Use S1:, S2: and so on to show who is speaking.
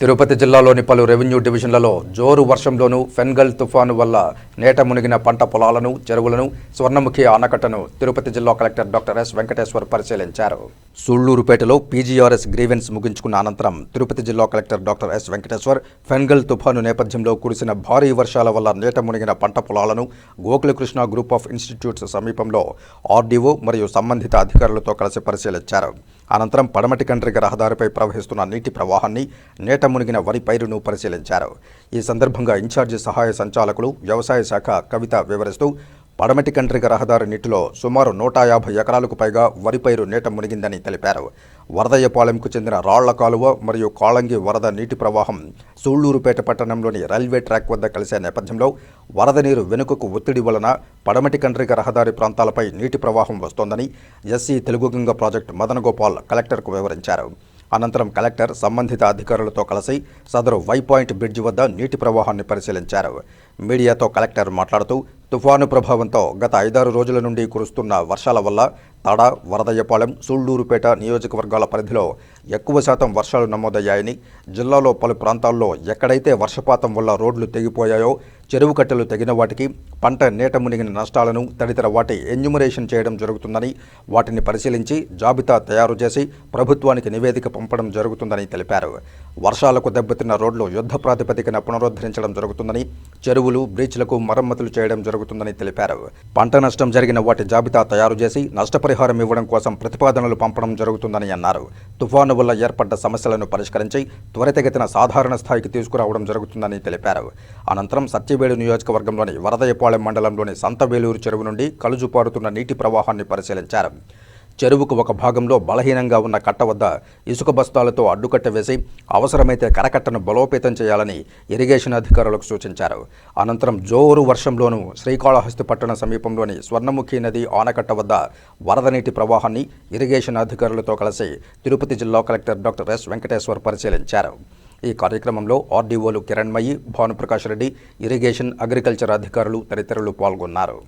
S1: తిరుపతి జిల్లాలోని పలు రెవెన్యూ డివిజన్లలో జోరు వర్షంలోనూ ఫెన్గల్ తుఫాను వల్ల నేట మునిగిన పంట పొలాలను చెరువులను స్వర్ణముఖి ఆనకట్టను తిరుపతి జిల్లా కలెక్టర్ డాక్టర్ ఎస్ వెంకటేశ్వర్ పరిశీలించారు. సూళ్ళూరుపేటలో పీజీఆర్ఎస్ గ్రీవెన్స్ ముగించుకున్న అనంతరం తిరుపతి జిల్లా collector doctor S Venkateshwar Fengal తుఫాను నేపథ్యంలో కురిసిన భారీ వర్షాల వల్ల నేట మునిగిన పంట పొలాలను గోకులకృష్ణ గ్రూప్ ఆఫ్ ఇన్స్టిట్యూట్స్ సమీపంలో ఆర్డీఓ మరియు సంబంధిత అధికారులతో కలిసి పరిశీలించారు. అనంతరం పడమటి కండ్రిక రహదారిపై ప్రవహిస్తున్న నీటి ప్రవాహాన్ని నేట మునిగిన వరి పైరును పరిశీలించారు. ఈ సందర్భంగా ఇన్ఛార్జి సహాయ సంచాలకులు వ్యవసాయ శాఖ కవిత వివరిస్తూ పడమటి కంట్రిక రహదారి నీటిలో సుమారు నూట యాభై ఎకరాలకు పైగా వరి పైరు నీట మునిగిందని తెలిపారు. వరదయ్యపాలెంకు చెందిన రాళ్ళ కాలువ మరియు కాళంగి వరద నీటి ప్రవాహం సూళ్ళూరుపేట పట్టణంలోని రైల్వే ట్రాక్ వద్ద కలిసే నేపథ్యంలో వరద నీరు వెనుకకు ఒత్తిడి వలన పడమటి కంట్రిక రహదారి ప్రాంతాలపై నీటి ప్రవాహం వస్తోందని ఎస్సీ తెలుగుగంగ ప్రాజెక్టు మదన్ గోపాల్ కలెక్టర్కు వివరించారు. అనంతరం కలెక్టర్ సంబంధిత అధికారులతో కలిసి సదరు వై పాయింట్ బ్రిడ్జి వద్ద నీటి ప్రవాహాన్ని పరిశీలించారు. మీడియాతో కలెక్టర్ మాట్లాడుతూ తుఫాను ప్రభావంతో గత ఐదారు రోజుల నుండి కురుస్తున్న వర్షాల వల్ల తడ వరదయ్యపాలెం సూళ్ళూరుపేట నియోజకవర్గాల పరిధిలో ఎక్కువ శాతం వర్షాలు నమోదయ్యాయని జిల్లాలో పలు ప్రాంతాల్లో ఎక్కడైతే వర్షపాతం వల్ల రోడ్లు తెగిపోయాయో చెరువు కట్టెలు తెగిన వాటికి పంట నేట మునిగిన నష్టాలను తదితర వాటి ఎన్యుమరేషన్ చేయడం జరుగుతుందని వాటిని పరిశీలించి జాబితా తయారు చేసి ప్రభుత్వానికి నివేదిక పంపడం జరుగుతుందని తెలిపారు. వర్షాలకు దెబ్బతిన్న రోడ్లు యుద్ధ ప్రాతిపదికన పునరుద్ధరించడం జరుగుతుందని చెరువులు బ్రీచ్లకు మరమ్మతులు చేయడం జరుగుతుందని తెలిపారు. పంట నష్టం జరిగిన వాటి జాబితా తయారు చేసి నష్టపరిహారం ఇవ్వడం కోసం ప్రతిపాదనలు పంపడం జరుగుతుందని అన్నారు. తుఫాను వల్ల ఏర్పడ్డ సమస్యలను పరిష్కరించి త్వరితగతిన సాధారణ స్థాయికి తీసుకురావడం జరుగుతుందని తెలిపారు. అనంతరం సత్యవేడు నియోజకవర్గంలోని వరదయపాలెం మండలంలోని సంతవేలూరు చెరువు నుండి కలుజుపారుతున్న నీటి ప్రవాహాన్ని పరిశీలించారు. చెరువుకు ఒక భాగంలో బలహీనంగా ఉన్న కట్ట వద్ద ఇసుక బస్తాలతో అడ్డుకట్ట వేసి అవసరమైతే కరకట్టను బలోపేతం చేయాలని ఇరిగేషన్ అధికారులకు సూచించారు. అనంతరం జోరు వర్షంలోనూ శ్రీకాళహస్తి పట్టణ సమీపంలోని స్వర్ణముఖి నది ఆనకట్ట వద్ద వరద నీటి ప్రవాహాన్ని ఇరిగేషన్ అధికారులతో కలిసి తిరుపతి జిల్లా కలెక్టర్ డాక్టర్ ఎస్ వెంకటేశ్వర్ పరిశీలించారు. ఈ కార్యక్రమంలో ఆర్డీఓలు కిరణ్మయి భానుప్రకాష్ రెడ్డి ఇరిగేషన్ అగ్రికల్చర్ అధికారులు తదితరులు పాల్గొన్నారు.